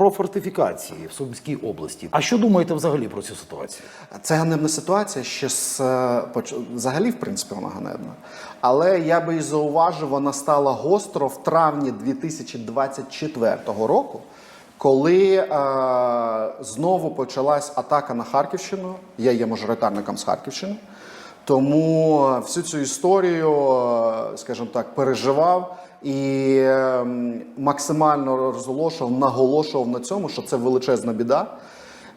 про фортифікації в Сумській області. А що думаєте взагалі про цю ситуацію? Це ганебна ситуація ще з е, взагалі, в принципі, вона ганебна. Але я би і зауважив, вона стала гостро в травні 2024 року, коли е, знову почалась атака на Харківщину. Я є мажоритарником з Харківщини. Тому всю цю історію, е, скажімо так, переживав і ем, максимально розголошував, наголошував на цьому, що це величезна біда,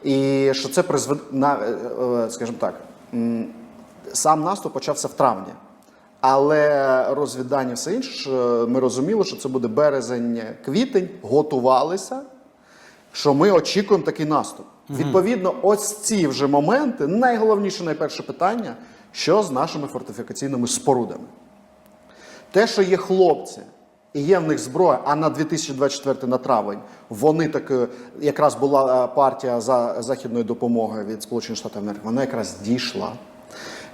і що це призведе е, скажімо так, сам наступ почався в травні. Але розвідання все інше, ми розуміли, що це буде березень, квітень, готувалися, що ми очікуємо такий наступ. Відповідно, ось ці вже моменти, найголовніше, найперше питання, що з нашими фортифікаційними спорудами. Те, що є хлопці і є в них зброя, а на 2024 на травень вони таки якраз була е, партія за західної допомоги від Сполучених Штатів Америки, вона якраз дійшла.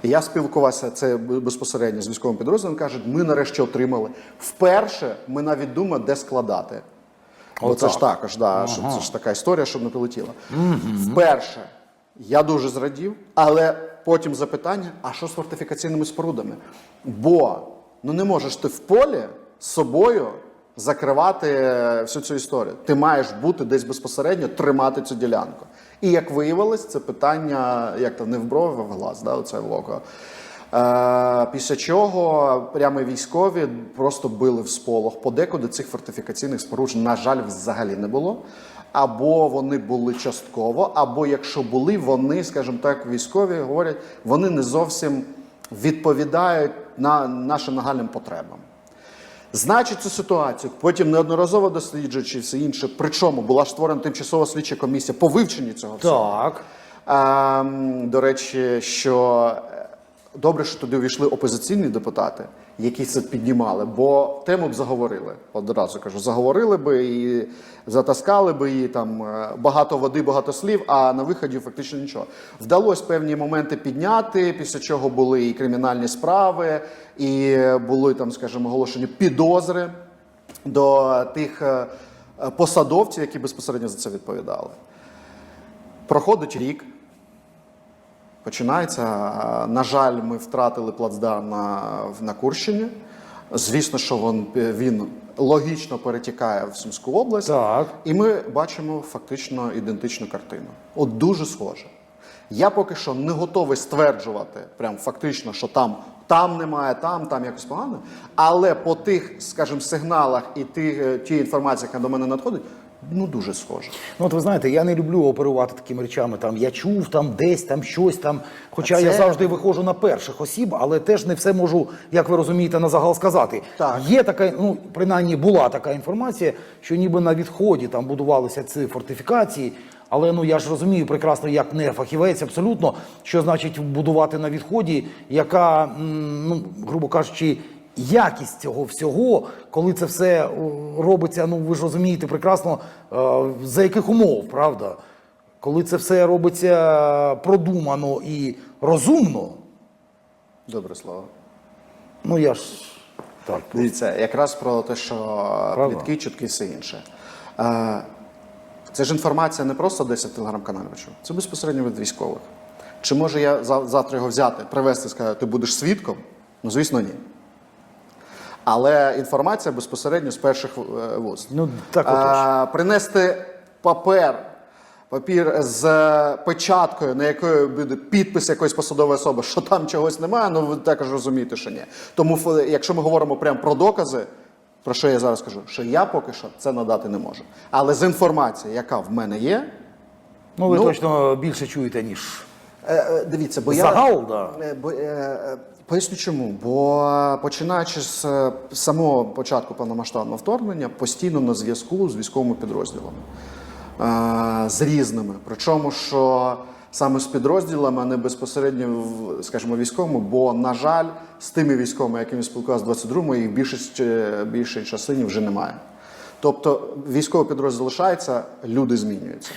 І я спілкувався це безпосередньо з військовим підрозділом. Кажуть, ми нарешті отримали. Вперше ми навіть думаємо, де складати. Бо це ж також, да, щоб, це ж така історія, щоб не полетіла. Вперше я дуже зрадів, але потім запитання: а що з фортифікаційними спорудами? Бо ну не можеш ти в полі собою закривати всю цю історію. Ти маєш бути десь безпосередньо тримати цю ділянку. І як виявилось, це питання як то не в брови, а в глаз, да, оце в око. Е, після чого прямо військові просто били в сполох. Подекуди цих фортифікаційних споруджень, на жаль, взагалі не було. Або вони були частково, або якщо були, вони, скажімо так, військові говорять, вони не зовсім відповідають на нашим нагальним потребам. Значить, цю ситуацію потім неодноразово досліджуючи все інше. Причому була ж створена тимчасова слідча комісія по вивченню цього всього. Так. Ем, до речі, що добре, що туди увійшли опозиційні депутати, які це піднімали, бо тему б заговорили. Одразу кажу, заговорили би і затаскали би її там е, багато води, багато слів, а на виході фактично нічого. Вдалося певні моменти підняти, після чого були і кримінальні справи, і були там, скажімо, оголошені підозри до тих е, посадовців, які безпосередньо за це відповідали. Проходить рік. Починається. На жаль, ми втратили плацдарм на, на Курщині. Звісно, що він, він логічно перетікає в Сумську область. Так. І ми бачимо фактично ідентичну картину. От дуже схоже. Я поки що не готовий стверджувати, прям фактично, що там, там немає, там, там якось погано. Але по тих, скажімо, сигналах і ті, ті інформації, яка до мене надходить, ну дуже схоже. Ну, от ви знаєте, я не люблю оперувати такими речами. Там я чув, там десь, там щось там. Хоча А я завжди виходжу на перших осіб, але теж не все можу, як ви розумієте, на загал сказати. Так. Є така, ну принаймні була така інформація, що ніби на відході там будувалися ці фортифікації. Але ну я ж розумію прекрасно, як не фахівець, абсолютно, що значить будувати на відході, яка, ну грубо кажучи, якість цього всього, коли це все робиться, ну ви ж розумієте прекрасно, е, за яких умов, правда? Коли це все робиться продумано і розумно, Добре слово. ну я ж так. Дивіться, якраз про те, що плітки, чутки все інше. Е, Це ж інформація не просто 10 телеграм-каналів, це безпосередньо від військових. Чи може я за- завтра його взяти, привезти і сказати, ти будеш свідком? Ну, звісно, ні. Але інформація безпосередньо з перших е, вуст. Ну, так Е, принести папер, папір з печаткою, на якої буде підпис якоїсь посадової особи, що там чогось немає, ну ви також розумієте, що ні. Тому, якщо ми говоримо прямо про докази, про що я зараз кажу, що я поки що це надати не можу. Але з інформацією, яка в мене є, Ну ви Ну, точно більше чуєте, ніж. Е, е, Дивіться, бо Загал, я да. Бо, поясню чому. Бо починаючи з е, самого початку повномасштабного вторгнення, постійно на зв'язку з військовими підрозділами, е, з різними. Причому, що саме з підрозділами, а не безпосередньо скажімо, військовими, бо, на жаль, з тими військовими, якими спілкувався 22-му, їх більшість, е, більшій частині вже немає. Тобто військовий підрозділ залишається, люди змінюються.